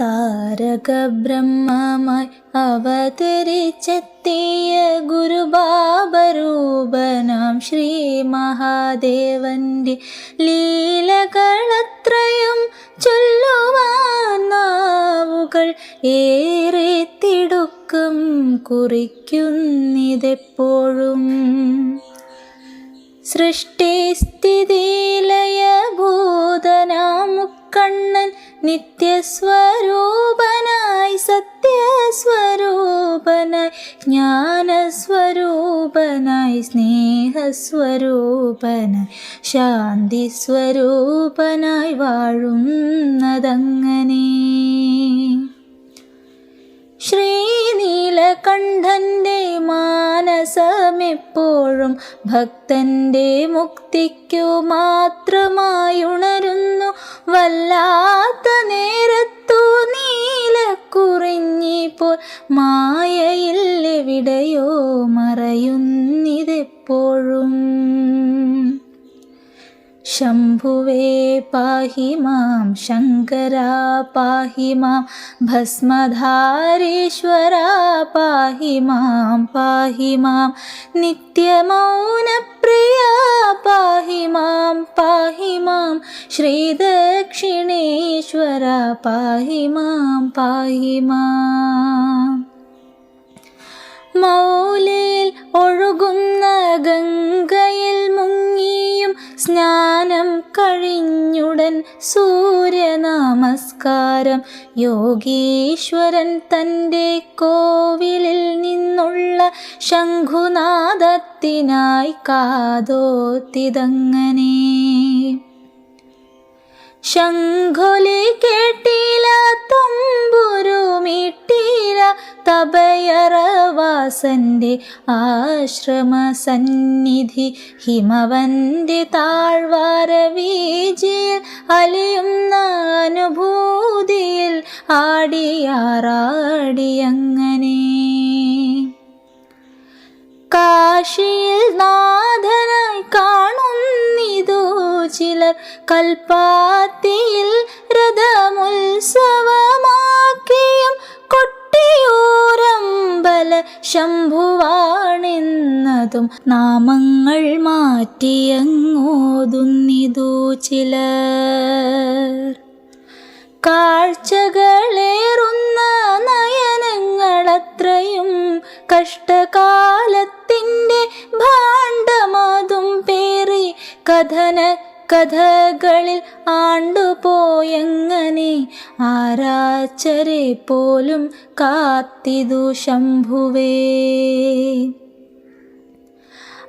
താരകബ്രഹ്മമായി അവതരിച്ചെത്തിയ ഗുരുബാബരൂപനാം ശ്രീ മഹാദേവന്റെ ലീലകളത്രയും ചൊല്ലുവാനാവുകൾ ഏറെ തിടുക്കം കുറിക്കുന്നിതെപ്പോഴും. സൃഷ്ടിസ്ഥിതിലയ ഭൂതനാമുക്കണ്ണൻ നിത്യസ്വരൂപനായി സത്യസ്വരൂപനായി ജ്ഞാനസ്വരൂപനായി സ്നേഹസ്വരൂപനായി ശാന്തി സ്വരൂപനായി വാഴുന്നതങ്ങനെ. ശ്രീനീലകണ്ഠന്റെ മാനസമെപ്പോഴും ഭക്തന്റെ മുക്തിക്കു മാത്രമായുണരുന്നു. വല്ലാത്ത നേരത്തു നീലക്കുറിഞ്ഞിപ്പോൾ മായയിൽ എവിടെയോ മറയുന്നിതെപ്പോഴും. शम्भुवे पाहि मां शङ्करा पाहि मां भस्मधारेश्वरा पाहि मां पाहि मां नित्यमौनप्रिया पाहि मां पाहि मां श्रीदक्षिणेश्वरा पाहि मां पाहि मां। मौ സ്നാനം കഴിഞ്ഞുടൻ സൂര്യനമസ്കാരം. യോഗീശ്വരൻ തന്റെ കോവിലിൽ നിന്നുള്ള ശംഖുനാദത്തിനായി കാതോത്തിതങ്ങനെ. ശംഖുലി കേട്ടില തപയറവാസന്റെ ആശ്രമ സന്നിധി ഹിമവന്റെ താഴ്വാര വീജിയിൽ അലിയുന്ന അനുഭൂതിയിൽ ആടിയാറാടിയങ്ങനെ. കാശിയിൽ നാഥനായി കാണുന്നിതു ചിലർ കൽപ്പാത്തിയിൽ രഥമുത്സവമാക്കിയും കൊട്ടിയൂരമ്പല ശംഭുവാണെന്നതും നാമങ്ങൾ മാറ്റിയങ്ങോതുന്നിതു ചിലർ. കാഴ്ചകളേറുന്ന നയനങ്ങളത്രയും കഷ്ടകാലത്തിന്റെ ഭാണ്ഡമതും പേറി കഥന കഥകളിൽ ആണ്ടുപോയങ്ങനെ ആരാച്ചരെ പോലും കാത്തിതു ശംഭുവേ.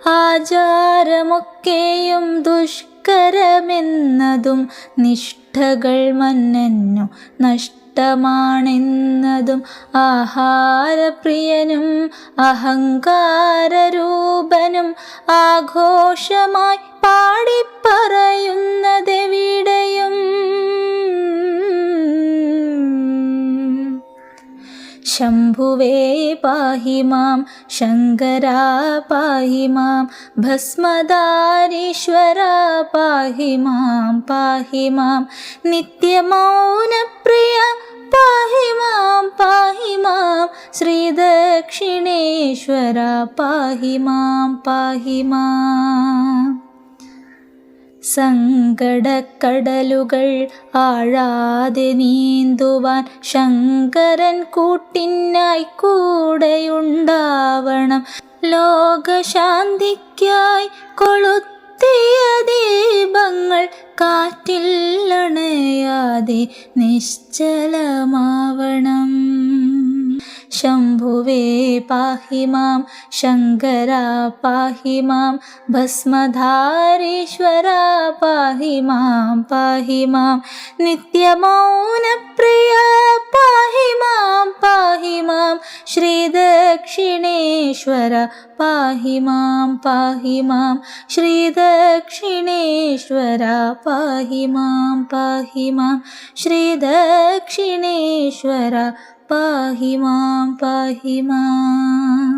ആചാരമൊക്കെയും ദുഷ്കരമെന്നതും നിഷ്ഠകൾ മന്നന്നു നഷ്ടമാണെന്നതും ആഹാരപ്രിയനും അഹങ്കാരരൂപനും ആഘോഷമായി പാടിപ്പറയുന്നതെവിടെയും. ശംഭുവേ പാഹി മാം ശങ്കരാ പാഹി മാം ഭസ്മധാരീശ്വര പാഹി മാം പാഹി മാം. നിത്യമൗനപ്രിയ പാഹി മാം പാഹി മാം ശ്രീദക്ഷിണേശ്വര പാഹി മാം പാഹി മാം സങ്കടക്കടലുകൾ ആഴാതെ നീന്തുവാൻ ശങ്കരൻ കൂട്ടിനായി കൂടെയുണ്ടാവണം. ലോകശാന്തിക്കായി കൊളുത്തിയ ദീപങ്ങൾ കാറ്റിൽ അണയാതെ നിശ്ചലമാവണം शम्भुवे पाहि मां शङ्करा पाहि मां भस्मधारेश्वरा पाहि मां पाहि मां नित्यमौनप्रिया पाहि मां पाहि मां श्रीदक्षिणेश्वर पाहि मां पाहि मां श्रीदक्षिणेश्वर पाहि मां पाहि मां श्रीदक्षिणेश्वर പാഹി മാം പാഹി മാം